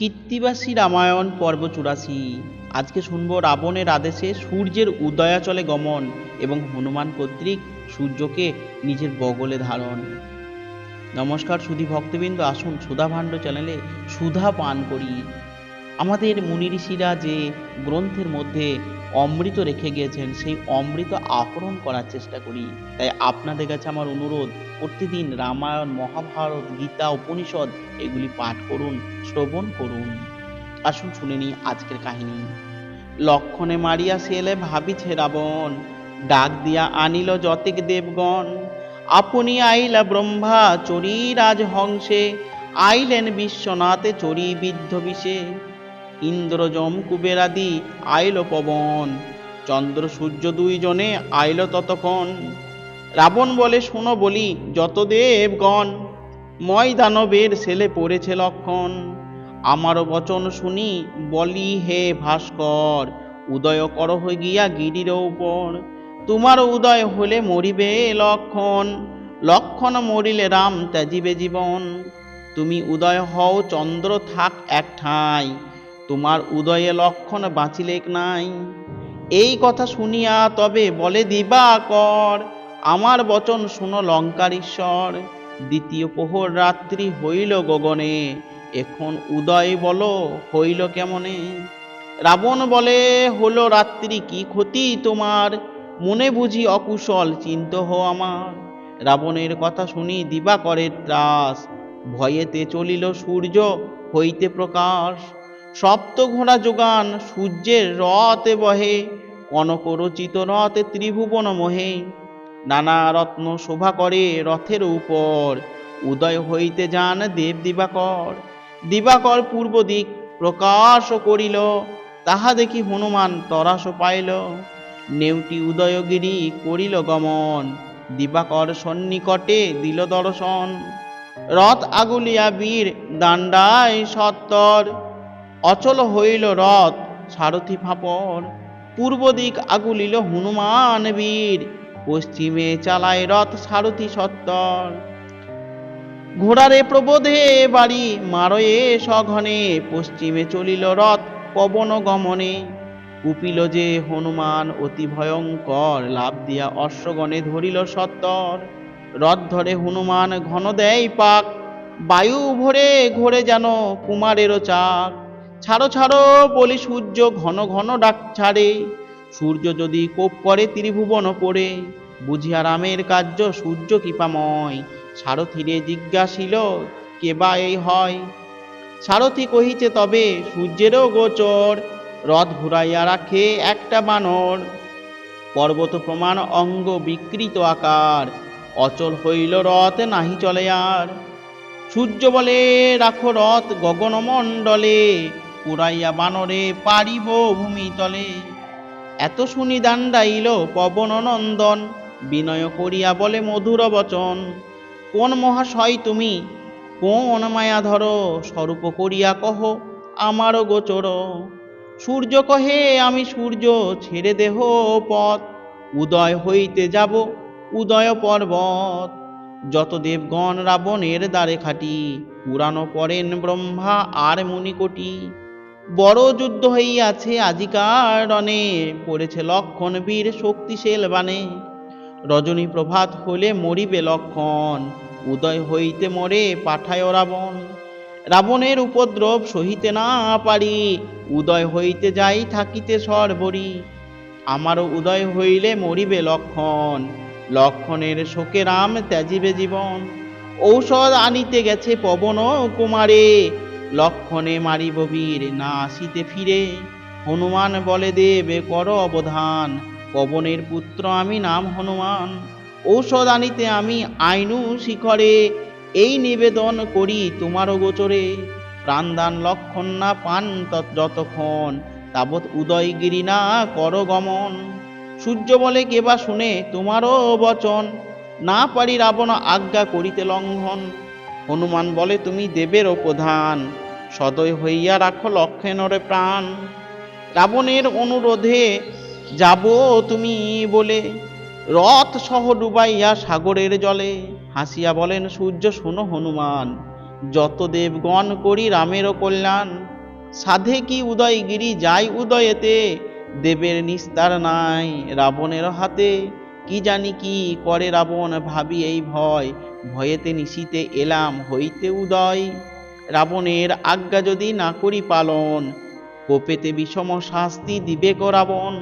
কীর্তিবাসী রামায়ণ পর্ব চুরাশি। আজকে শুনব রাবণের আদেশে সূর্যের উদয়াচলে গমন এবং হনুমান কর্তৃক সূর্যকে নিজের বগলে ধারণ। নমস্কার সুধী ভক্তবৃন্দ আসুন সুধা ভাণ্ড চ্যানেলে সুধা পান করি। আমাদের মুনি ঋষিরা যে গ্রন্থের মধ্যে অমৃত রেখে গিয়েছেন, সেই অমৃত আহরণ করার চেষ্টা করি। তাই আপনাদের কাছে আমার অনুরোধ, প্রতিদিন রামায়ণ, মহাভারত, গীতা, উপনিষদ এগুলি পাঠ করুন, শ্রবণ করুন। আসুন শুনে নিই আজকের কাহিনী। লক্ষণে মারিয়া সেলে ভাবিছে রাবণ, ডাক দিয়া আনিল যতিক দেবগণ, আপনি আইলা ব্রহ্মা চরি রাজহংসে আইলেন বিশ্বনাথে চরি বিদ্ধ বিষে ইন্দ্র যম কুবেরাদি আইল পবন। চন্দ্র সূর্য দুইজনে আইল ততক্ষণ। রাবণ বলে, শোনো বলি যত দেবগণ ময় দানবের ছেলে পড়েছে লক্ষণ। আমারও বচন শুনি, বলি হে ভাস্কর, উদয় কর হয়ে গিয়া গিরির উপর। তোমার উদয় হলে মরিবে লক্ষণ লক্ষণ মরিলে রাম ত্যাজিবে জীবন। তুমি উদয় হও, চন্দ্র থাক এক ঠাঁই। তোমার উদয়ে লক্ষণ বাঁচিলেক নাই। এই কথা শুনিয়া তবে বলে দিবা কর আমার বচন শুনো লঙ্কার ঈশ্বর দ্বিতীয় প্রহর রাত্রি হইল গগনে, এখন উদয় বলো, হইল কেমনে? রাবণ বলে, হলো রাত্রি কি ক্ষতি তোমার? মনে বুঝি অকুশল চিন্ত হো আমার। রাবণের কথা শুনি দিবাকরের ত্রাস, ভয়েতে চলিল সূর্য হইতে প্রকাশ। সপ্ত ঘোড়া যোগান, সূর্যের রথে বহে, কনক রচিত রথে ত্রিভুবন মোহে। নানা রত্ন শোভা করে রথের উপর, উদয় হইতে যান দেব দিবাকর। দিবাকর পূর্ব দিক প্রকাশ করিল, তাহা দেখি হনুমান তরাস পাইল। নেউটি উদয়গিরি করিল গমন, দিবাকর সন্নিকটে দিল দর্শন। রথ আগুলিয়া বীর দাণ্ডায় সত্তর অচল হইল রথ, সারথি ফাপর পূর্ব দিক আগুলিল হনুমান বীর, পশ্চিমে চালায় রথ সারথি সত্তর। ঘোড়ারে প্রবোধে বাড়ি মারয়ে সঘনে, পশ্চিমে চলিল রথ পবন গমনে। কুপিল যে হনুমান অতি ভয়ঙ্কর, লাভ দিয়া অশ্বগণে ধরিল সত্তর। রথ ধরে হনুমান ঘন দেয় পাক, বায়ু ভরে ঘোরে যেন কুমারেরও চাক। ছাড়ো ছাড়ো, বলি সূর্য ঘন ঘন ডাক ছাড়ে। সূর্য যদি কোপ করে ত্রিভুবন পড়ে বুঝিয়া রামের কার্য সূর্য কৃপাময়। সারথিরে জিজ্ঞাসিল, কে বা এই হয়? সারথি কহিছে তবে, সূর্যেরও গোচর, রথ ঘুরাইয়া রাখে একটা বানর। পর্বত প্রমাণ অঙ্গ বিকৃত আকার, অচল হইল রথ, নাহি চলে আর। সূর্য বলে, রাখো রথ গগনমণ্ডলে পুরাইয়া বানরে পারিব ভূমিতলে এত শুনি দাণ্ডাইল পবন নন্দন বিনয় করিয়া বলে মধুর বচন, কোন মহাশয় তুমি? কোন মায়া ধর? স্বরূপ করিয়া কহ আমারও গোচর। সূর্য কহে, আমি সূর্য, ছেড়ে দেহ পথ। উদয় হইতে যাব, উদয় পর্বত। যত দেবগণ রাবণের দ্বারে খাটি, পুরানো পড়েন ব্রহ্মা আর মুনিকোটি বড় যুদ্ধ হইয়াছে আজিকার রণে পড়েছে লক্ষণ বীর শক্তিশীল বানে রজনী প্রভাত হলে মরিবে লক্ষণ, উদয় হইতে মরে পাঠায় রাবণ। রাবণের উপদ্রব সহিতে না পারি, উদয় হইতে যাই থাকিতে সর্বরি। আমারও উদয় হইলে মরিবে লক্ষণ, লক্ষণের শোকে রাম ত্যাজিবে জীবন। ঔষধ আনিতে গেছে পবন কুমারে লক্ষণে মারিব বীর, না আসিতে ফিরে। হনুমান বলে, দেবে, কর অবধান, পবনের পুত্র আমি নাম হনুমান। ঔষধ আনিতে আমি আইনু শিখরে, এই নিবেদন করি তোমারও গোচরে। প্রাণদান লক্ষণ না পান যতক্ষণ, তাবৎ উদয়গিরি না কর গমন। সূর্য বলে কেবা শুনে তোমারও বচন, না পারি রাবণ আজ্ঞা করিতে লঙ্ঘন। হনুমান বলে, তুমি দেবেরও প্রধান। সদয় হইয়া রাখো লক্ষণরে প্রাণ। রাবণের অনুরোধে যাব তুমি বলে, রথ সহ ডুবাইয়া সাগরের জলে হাসিয়া বলেন, সূর্য, শোনো হনুমান, যত দেবগণ করি রামেরও কল্যাণ। সাধে কি উদয়গিরি, যাই উদয়েতে, দেবের নিস্তার নাই রাবণের হাতে। কি জানি কি করে রাবণ ভাবি এই ভয়? ভয়েতে নিশিতে এলাম, হইতে উদয়। রাবণের আজ্ঞা যদি না করি পালন, কোপেতে বিষম শাস্তি দিবে কো রাবণ।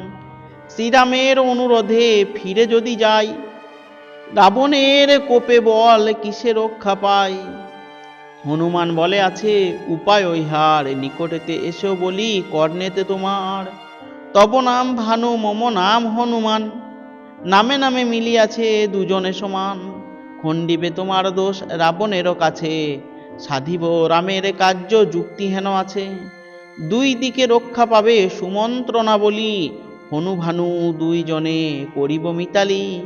শ্রীরামের অনুরোধে ফিরে যদি যাই, রাবণের কোপে বল কিসে রক্ষা পাই? হনুমান বলে আছে, উপায় ইহার, নিকটেতে এসো বলি, কর্ণেতে তোমার। তব নাম ভানু, মম নাম হনুমান। নামে নামে মিলিয়াছে দুজনে সমান। খণ্ডিবে তোমার দোষ রাবণেরও কাছে। সাধিব রামের কার্য যুক্তিহেন আছে। দুই দিকে রক্ষা পাবে সুমন্ত্রণা বলি। হনু ভানু দুইজনে করিব মিতালি।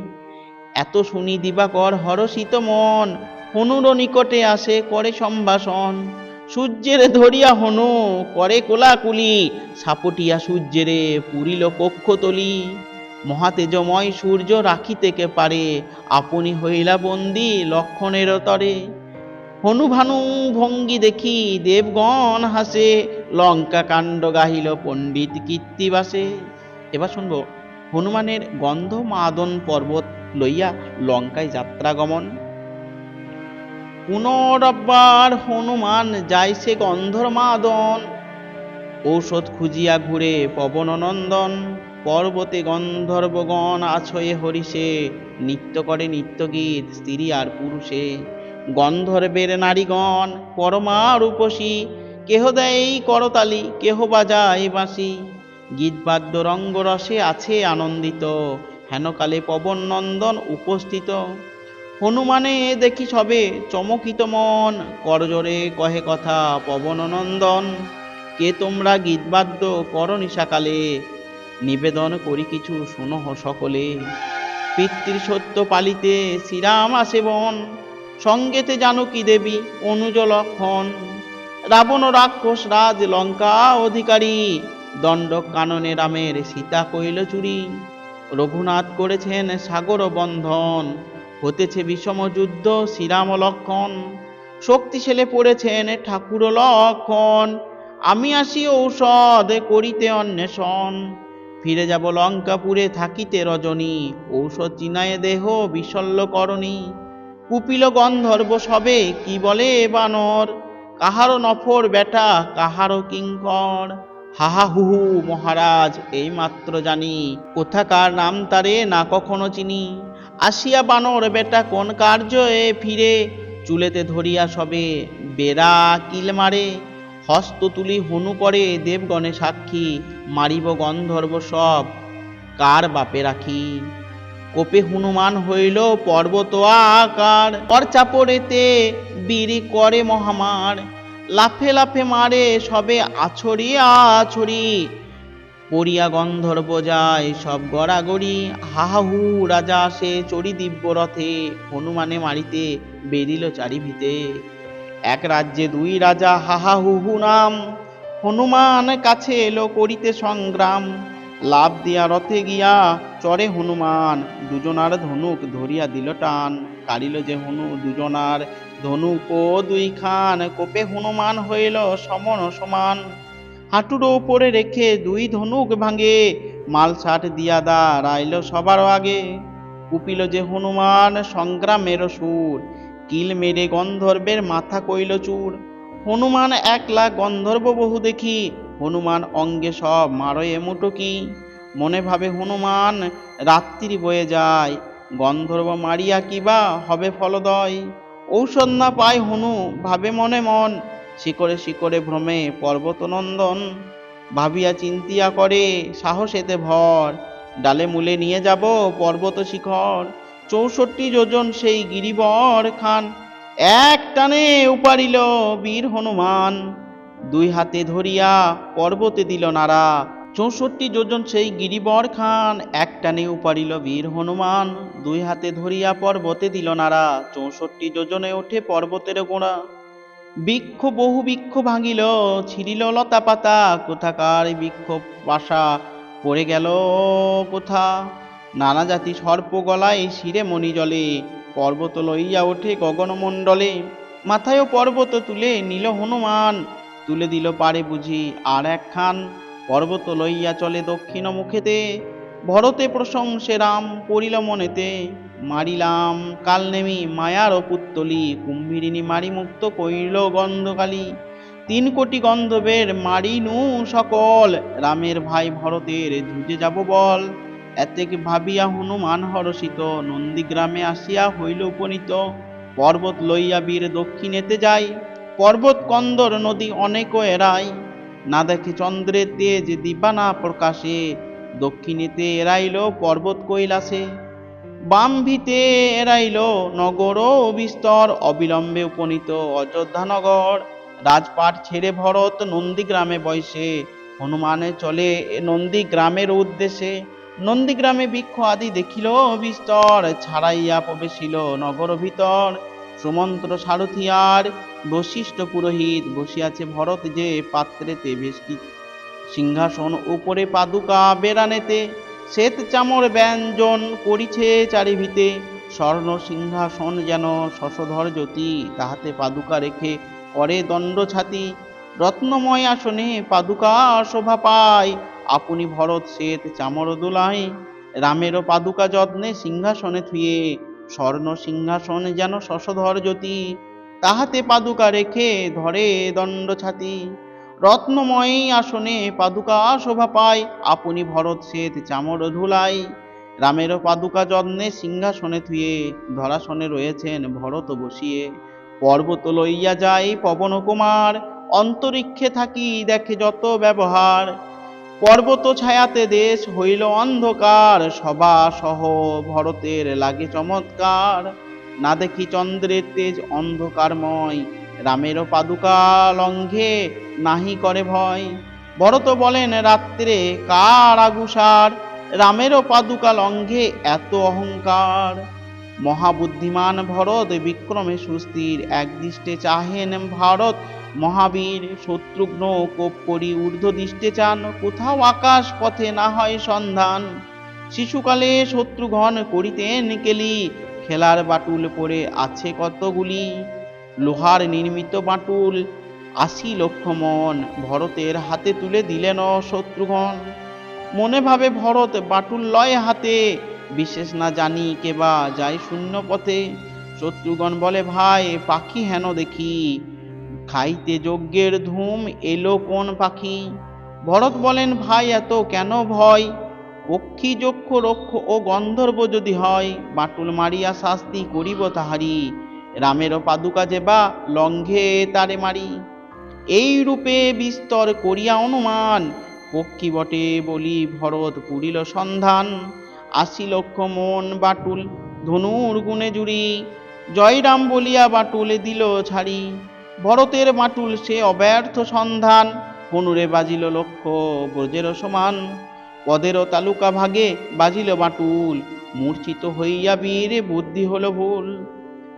এত শুনি দিবাকর হরষিত মন। হনুর নিকটে আসে করে সম্ভাষণ। সূর্যের ধরিয়া হনু, করে কোলাকুলি। সাপটিয়া সূর্যেরে পুরিল কক্ষতলি। মহাতেজময় সূর্য রাখিতে কে পারে। আপনি হইলা বন্দি লক্ষণের তরে। হনুভানু ভঙ্গি দেখি দেবগণ হাসে। লঙ্কা কাণ্ড গাহিল পণ্ডিত কীর্তিবাসে। এবার শুনব, হনুমানের গন্ধ মাদন পর্বত লইয়া লঙ্কায় যাত্রা গমন। পুনরব্বার হনুমান যায় সে গন্ধর মাদন। ঔষধ খুঁজিয়া ঘুরে পবন নন্দন পর্বতে গন্ধর্বগণ আছয়ে হরিষে, নৃত্য করে নিত্যগীত স্ত্রী আর পুরুষে। গন্ধর্বের নারীগণ পরমা রূপসী কেহ দেয় করতালি, কেহ বাজায় বাঁশি। গীতবাদ্য রঙ্গরসে আছে আনন্দিত, হেনকালে পবন নন্দন উপস্থিত। হনুমানে দেখি সবে চমকিত মন করজোরে কহে কথা পবন নন্দন কে তোমরা গীতবাদ্য কর নিশাকালে নিবেদন করি কিছু শুনহ সকলে। পিতৃ সত্য পালিতে শ্রীরাম আসে বন সঙ্গেতে জানকী দেবী অনুজ লক্ষণ। রাবণ রাক্ষস রাজ লঙ্কা অধিকারী, দণ্ড কাননে রামের সীতা কইল চুরি। রঘুনাথ করেছেন সাগর বন্ধন, হতেছে বিষম যুদ্ধ শ্রীরাম লক্ষণ। শক্তিশালে পড়েছেন ঠাকুর লক্ষণ, আমি আসি ঔষধ করিতে অন্বেষণ। ফিরে যাব লঙ্কাপুরে থাকিতে রজনী। ঔষধ চিনায়ে দেহ বিশল্য করণী। কুপিল গন্ধর্ব সবে কি বলে বানর? কাহারো নফর বেটা কাহারও কিঙ্কর? হাহা হুহু মহারাজ এই মাত্র জানি। কোথাকার নাম তারে না কখনো চিনি। আসিয়া বানর বেটা, কোন কার্য এ ফিরে? চুলেতে ধরিয়া সবে বেড়া কিল মারে। হস্ত তুলি হনু করে দেবগণে সাক্ষী, মারিব গন্ধর্ব সব। কার বাপে রাখি? কোপে হনুমান হইল পর্বত আকার। পর চাপড়েতে বিড়ি করে মহামার। লাফে লাফে মারে সবে আছড়ি আছড়ি। পড়িয়া গন্ধর্ব যায় সব গড়াগড়ি। হাহাহু রাজা আসে চড়ি দিব্য রথে। হনুমানে মারিতে বেরিল চারিভিতে। এক রাজ্যে দুই রাজা, হাহাহুহু নাম। হনুমান কাছে এলো করিতে সংগ্রাম। লাভ দিয়া রথে গিয়া চরে হনুমান, দুজনার ধনুক ধরিয়া দিল টান। কাড়িল যে হনু, দুজনার ধনুক ও দুই খান কোপে হনুমান হইল সমন সমান। হাঁটুর উপরে রেখে দুই ধনুক ভাঙে মাল ছাট দিয়া দাঁড়াইল সবার আগে। কুপিল যে হনুমান, সংগ্রামের সুর। কিল মেরে গন্ধর্বের মাথা কইল চুর। হনুমান একলা গন্ধর্ব বহু দেখি, হনুমান অঙ্গে সব মারয়ে মুটকি। মনে ভাবে হনুমান রাত্রি বয়ে যায়। গন্ধর্ব মারিয়া কিবা হবে ফলদয়? ঔষধ না পায় হনু, ভাবে মনে মন। শিকরে শিকরে ভ্রমে পর্বতনন্দন। ভাবিয়া চিন্তিয়া করে, সাহসেতে ভর। ডালে মূলে নিয়ে যাব পর্বত শিখর। চৌষট্টি যোজন সেই গিরিবর খান। এক টানে উপারিল বীর হনুমান। দুই হাতে ধরিয়া পর্বতে দিল নারা চৌষট্টি যোজন সেই গিরিবর খান। এক টানে উপারিল বীর হনুমান। দুই হাতে ধরিয়া পর্বতে দিল নারা চৌষট্টি যোজনে ওঠে পর্বতের গোড়া। বৃক্ষ বহু বৃক্ষ ভাঙিল, ছিঁড়িল লতা পাতা কোথাকার বৃক্ষ বাসা, পড়ে গেল কোথা? নানা জাতি সর্প গলায় শিরে মণি জলে, পর্বত লইয়া ওঠে গগনমণ্ডলে মাথায়ও পর্বত তুলে নিল হনুমান, তুলে দিল পারে বুঝি আর একখান। পর্বত লইয়া চলে দক্ষিণ মুখেতে। ভরতে প্রশংসে রাম পড়িল মনেতে। মারিলাম, কাল নেমি মায়ার পুত্তলি কুম্ভীরিনী মারি মুক্ত কইল গন্ধকালী। তিন কোটি গন্ধবের মারিনু সকল, রামের ভাই ভরতের যুজে যাব বল। এতেক ভাবিয়া হনুমান হরষিত, নন্দীগ্রামে আসিয়া হইল উপনীত। পর্বত লইয়া বীর দক্ষিণেতে যাই, পর্বত কন্দর নদী অনেক এরাই না দেখে চন্দ্রের তেজ দিবানা প্রকাশে, দক্ষিণেতে এরাইল পর্বত কৈলাসে। বাম ভিতে এরাইল নগর বিস্তর, অবিলম্বে উপনীত অযোধ্যা নগর। রাজপাট ছেড়ে ভরত নন্দীগ্রামে বয়সে হনুমানে চলে নন্দীগ্রামের উদ্দেশ্যে। নন্দীগ্রামে বৃক্ষ আদি দেখিল বিস্তর ছাড়াইয়া প্রবেশিল নগর ভিতর। সুমন্ত্র সারথিয়ার বশিষ্ঠ পুরোহিত বসিয়াছে ভরত যে পাত্রেতে বেষ্টি সিংহাসন উপরে পাদুকা বেড়ানেতে শ্বেত চামর ব্যঞ্জন করিছে চারিভিতে। স্বর্ণ সিংহাসন যেন শশধর জ্যোতি, তাহাতে পাদুকা রেখে করে দণ্ড ছাতি রত্নময় আসনে পাদুকা শোভা পায় আপনি ভরত শ্বেত চামর দোলাই, রামেরও পাদুকা যত্নে সিংহাসনে থুয়ে, স্বর্ণ সিংহাসন যেন শশধর জ্যোতি, তাহাতে পাদুকা রেখে ধরে দণ্ড ছাতি। রত্নময়ী আসনে পাদুকা শোভা পায়, আপনি ভরত শ্বেত চামর ধুলাই, রামেরও পাদুকা যত্নে সিংহাসনে থুয়ে, ধরাসনে রয়েছেন ভরত বসিয়ে। পর্বত লইয়া যায় পবন কুমার, অন্তরিক্ষে থাকি দেখে যত ব্যবহার। পর্বত ছায়াতে দেশ হইল অন্ধকার, সভা সহ ভরতের লাগে চমৎকার। না দেখি চন্দ্রের তেজ অন্ধকারময় রামেরও পাদুকা লঙ্ঘে নাহি করে ভয়। ভরত বলেন, রাত্রে কার আগুসার? রামেরও পাদুকা লঙ্ঘে এত অহংকার। মহাবুদ্ধিমান ভরত বিক্রমে সুস্থির, একদৃষ্টে চাহেন ভারত মহাবীর শত্রুঘ্ন কোপ করি ঊর্ধ্ব দৃষ্টে চান, কোথাও আকাশ পথে না হয় সন্ধান। শিশুকালে শত্রুঘ্ন করিতেন কেলি, খেলার বাটুল পড়ে আছে কতগুলি? লোহার নির্মিত বাটুল, আশি লক্ষ মন, ভরতের হাতে তুলে দিলেন শত্রুঘ্ন। মনে ভাবে ভরত বাটুল লয় হাতে, বিশেষ না জানি কেবা যায় শূন্য পথে। শত্রুগণ বলে, ভাই, পাখি হেন দেখি খাইতে যজ্ঞের ধুম এলো কোন পাখি? ভরত বলেন, ভাই, এত কেন ভয়? পক্ষী যক্ষ, রক্ষ ও গন্ধর্ব যদি হয়, বাটুল মারিয়া শাস্তি করিব তাহারি। রামেরও পাদুকা যেবা লঙ্ঘে তারে মারি। এই রূপে বিস্তর করিয়া অনুমান, পক্ষী বটে বলি, ভরত পুরিল সন্ধান। আশি লক্ষ মন বাটুল, ধনুর গুণে জুড়ি। জয়রাম বলিয়া বাটুলে দিল ছাড়ি। ভরতের বাটুল সে অব্যর্থ সন্ধান। হনুরে বাজিল লক্ষ্য ব্রজের সমান। পদেরও তালুকা ভাগে বাজিল বাটুল। মূর্ছিত হইয়া বীর, বুদ্ধি হল ভুল।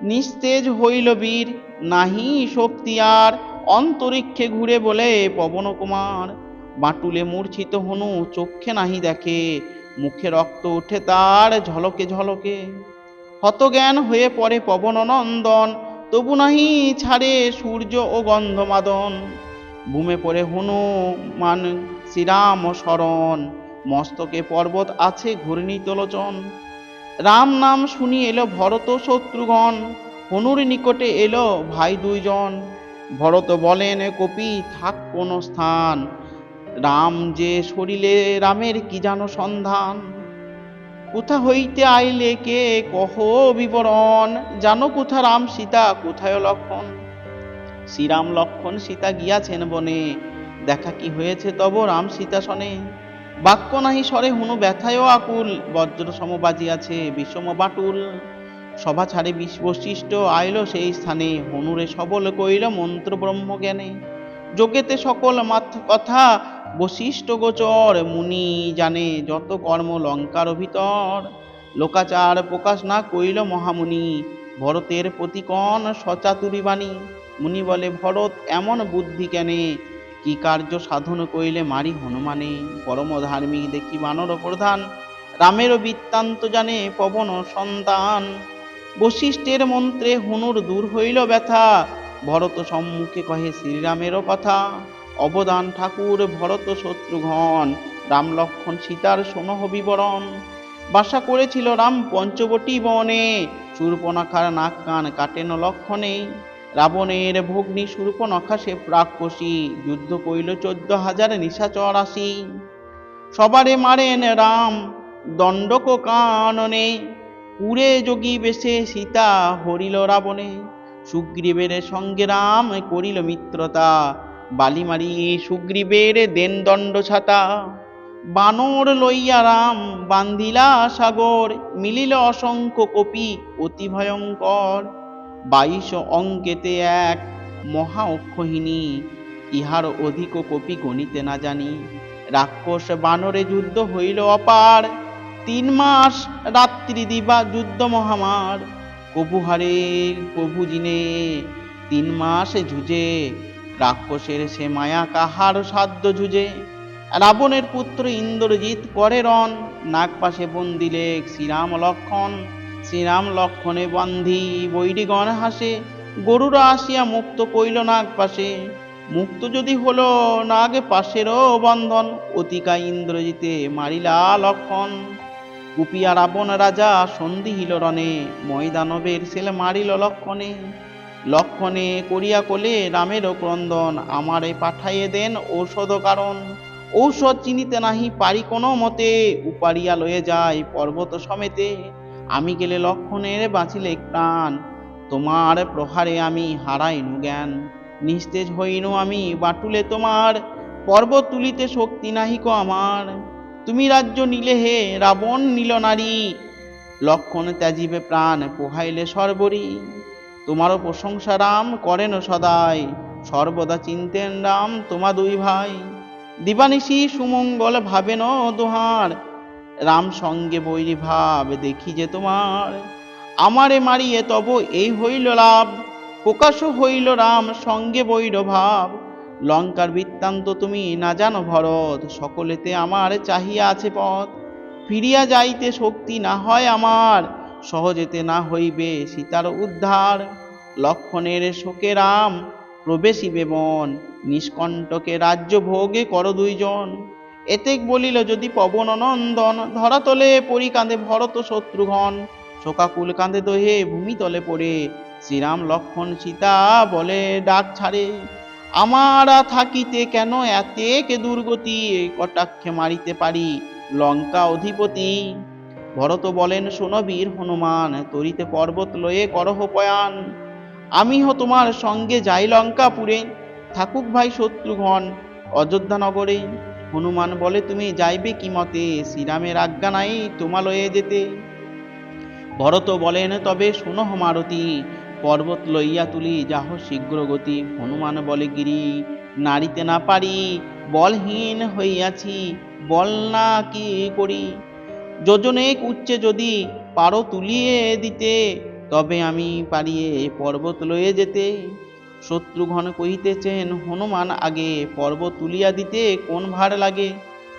নিস্তেজ হইল বীর, নাহি শক্তি আর। অন্তরিক্ষে ঘুরে বলে পবন কুমার। বাটুলে মূর্ছিত হনু, চক্ষে নাহি দেখে। মুখে রক্ত ওঠে তার ঝলকে ঝলকে। হতজ্ঞান হয়ে পড়ে পবন নন্দন। তবু নাহি ছাড়ে সূর্য ও গন্ধমাদন। বুমে পড়ে হনুমান, শ্রীরাম শরণ। মস্তকে পর্বত আছে ঘূর্ণিত লোচন রাম নাম শুনি এলো ভরত শত্রুঘ্ন। হনুর নিকটে এলো ভাই দুইজন। ভরত বলেন, কপি, থাক কোন স্থান। রাম যে শরীরে রামের কি জানো সন্ধান? কোথা হইতে আইলে কে কহ বিবরণ? জানো কোথা রাম সীতা, কোথায় লক্ষণ? শ্রীরাম লক্ষণ সীতা গিয়াছেন বনে, দেখা কি হয়েছে তব রাম সীতা শনে? বাক্য নাহি স্বরে হুনু ব্যথায় আকুল, বজ্র সম বাজিয়াছে, বিষম বাটুল। সভা ছাড়ে বিশ বশিষ্ঠ আইল সেই স্থানে, হনুরে সবল কইল মন্ত্র ব্রহ্ম জ্ঞানে যোগেতে সকল কথা বশিষ্ঠ গোচর, মুনি জানে যত কর্ম লঙ্কার ভিতর। লোকাচার প্রকাশ না কইল মহামুনি, ভরতের প্রতিকণ সচাতুরি বাণী। মুনি বলে, ভরত, এমন বুদ্ধি কেনে? কি কার্য সাধন কইলে মারি হনুমানে? পরম ধার্মিক দেখি বানর প্রধান। রামেরও বৃত্তান্ত জানে পবন সন্তান। বশিষ্ঠের মন্ত্রে হনুর দূর হইল ব্যথা। ভরত সম্মুখে কহে, শ্রীরামেরও কথা। অবদান ঠাকুর, ভরত শত্রুঘন। রাম লক্ষণ সীতার সোনহ বিবরণ। বাসা করেছিল রাম পঞ্চবটী বনে। শূর্পণখার নাক কান কাটেন লক্ষণে। রাবণের ভগ্নী শূর্পণখা সে প্রাক্ষসী যুদ্ধ কইল চোদ্দ হাজার নিশাচর আসি সবারে মারেন রাম দণ্ডক কাননে। পুরে যোগী বেশে সীতা হরিল রাবণে। সুগ্রীবের সঙ্গে রাম করিল মিত্রতা। বালিমারি সুগ্রীবের দেন দণ্ড ছাতা। বানর লইয়া রাম বান্ধিলা সাগর, মিলিল অসংখ্য কপি অতি ভয়ঙ্কর। বাইশ অঙ্কেতে এক মহা অক্ষহিনী ইহার অধিক কপি গণিতে না জানি। রাক্ষস বানরে যুদ্ধ হইল অপার। তিন মাস রাত্রি দিবা যুদ্ধ মহামার। হারে কবু জিনে, তিন মাস ঝুঁজে, রাক্ষসের সে মায়া কাহার সাধ্য ঝুঁজে? রাবণের পুত্র ইন্দ্রজিৎ করে রণ নাগ পাশে বন্দিলে শ্রীরাম লক্ষণ, শ্রীরাম লক্ষণে বন্ধি, বৈরিগণ হাসে, গরুরা আসিয়া মুক্ত কইল নাগ পাশে মুক্ত যদি হলো, নাগ পাশেরও বন্ধন, অতিকা ইন্দ্রজিতে মারিলা লক্ষণ। কুপিয়া রাবণ রাজা সন্ধিহিল রণে, ময়দানবের ছেলে মারিল লক্ষণে। লক্ষণে করিয়া কোলে রামেরও ক্রন্দন, আমারে পাঠাইয়ে দেন ঔষধ কারণ। ঔষধ চিনিতে নাহি পারি কোনো মতে, উপারিয়া লয়ে যায় পর্বত সমেতে। আমি গেলে লক্ষণের বাঁচিলে প্রাণ, তোমার প্রহারে আমি হারাইনু জ্ঞান। নিস্তেজ হইনু আমি বাটুলে তোমার, পর্বত তুলিতে শক্তি নাহিক আমার। তুমি রাজ্য নিলে হে, রাবণ নীল নারী। লক্ষণ ত্যাজিবে প্রাণ পোহাইলে সর্বরি। তোমারও প্রশংসা রাম করেন সদাই। সর্বদা চিনতেন রাম তোমা দুই ভাই। দিবানিশি সুমঙ্গল ভাবেন দোহার। রাম সঙ্গে বৈরি ভাব দেখি যে তোমার। আমারে মারিয়ে তব এই হইল লাভ। প্রকাশ হইল রাম সঙ্গে বৈর ভাব লঙ্কার বৃত্তান্ত তুমি না জানো ভরত, সকলেতে আমার চাহিয়া আছে পথ। ফিরিয়া যাইতে শক্তি না হয় আমার, সহজেতে না হইবে সীতার উদ্ধার। লক্ষণের শোকে রাম প্রবেশিবে বন, নিষ্কণ্টকে রাজ্য ভোগে কর দুইজন। এতেক বলিল যদি পবন নন্দন ধরাতলে পরি কাঁদে ভরত শত্রুঘ্ন। শোকাকুল কাঁদে দোহে ভূমিতলে পড়ে। শ্রীরাম লক্ষণ সীতা বলে, ডাক ছাড়ে। আমারা থাকিতে কেন এতে কে দুর্গতি কটাক্ষে মারিতে পারি? লঙ্কা অধিপতি, ভরত বলেন, শোনো বীর হনুমান, তরিতে পর্বত লয়ে করহ পয়ান। আমি হো তোমার সঙ্গে যাই লঙ্কা লঙ্কাপুরে। থাকুক ভাই শত্রুঘন অযোধ্যা নগরে। হনুমান বলে, তুমি যাইবে কি মতে? শ্রীরামের আজ্ঞা নাই তোমা লয়ে যেতে। ভরত বলেন, তবে শোনো মারতি পর্বত লইয়া তুলি, যাহ শীঘ্র গতি, হনুমান বলে গিরি নাড়িতে না পারি, বলহীন হইয়াছি, বল না কি করি? যোজনেক উচ্চে যদি পারো তুলিয়ে দিতে, তবে আমি পারিয়ে পর্বত লয়ে যেতে। শত্রুঘ্ন কহিতেছেন, হনুমান, আগে পর্বত তুলিয়া দিতে কোন ভার লাগে?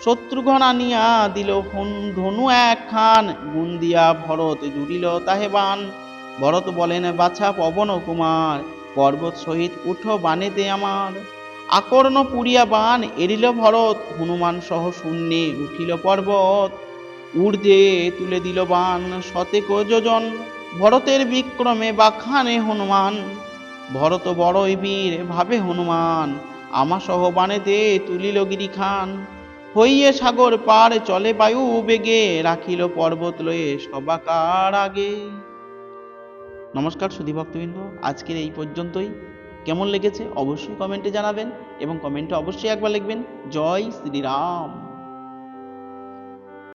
শত্রুঘন আনিয়া দিল, ধনু এক খান গুণ দিয়া ভরত জুড়িল তাহে বান। ভরত বলেন, বাছা পবন কুমার, পর্বত সহিত উঠো বানেতে আমার। আকর্ণ পুরিয়া বান এরিল ভরত, হনুমান সহ শূন্যে উঠিল পর্বত। ঊর্ধ্বে তুলে দিল বান শতেক যোজন ভরতের বিক্রমে বাখানে হনুমান। ভরত বড়ই বীর, ভাবে হনুমান, আমা সহ বানেতে তুলিল গিরি খান হইয়ে সাগর পার চলে বায়ু বেগে, রাখিল পর্বত লয়ে সবাকার আগে। নমস্কার সুধী ভক্তবৃন্দ, আজকের এই পর্যন্তই। কেমন লেগেছে অবশ্যই কমেন্টে জানাবেন এবং কমেন্টে অবশ্যই একবার লিখবেন, জয় শ্রীরাম।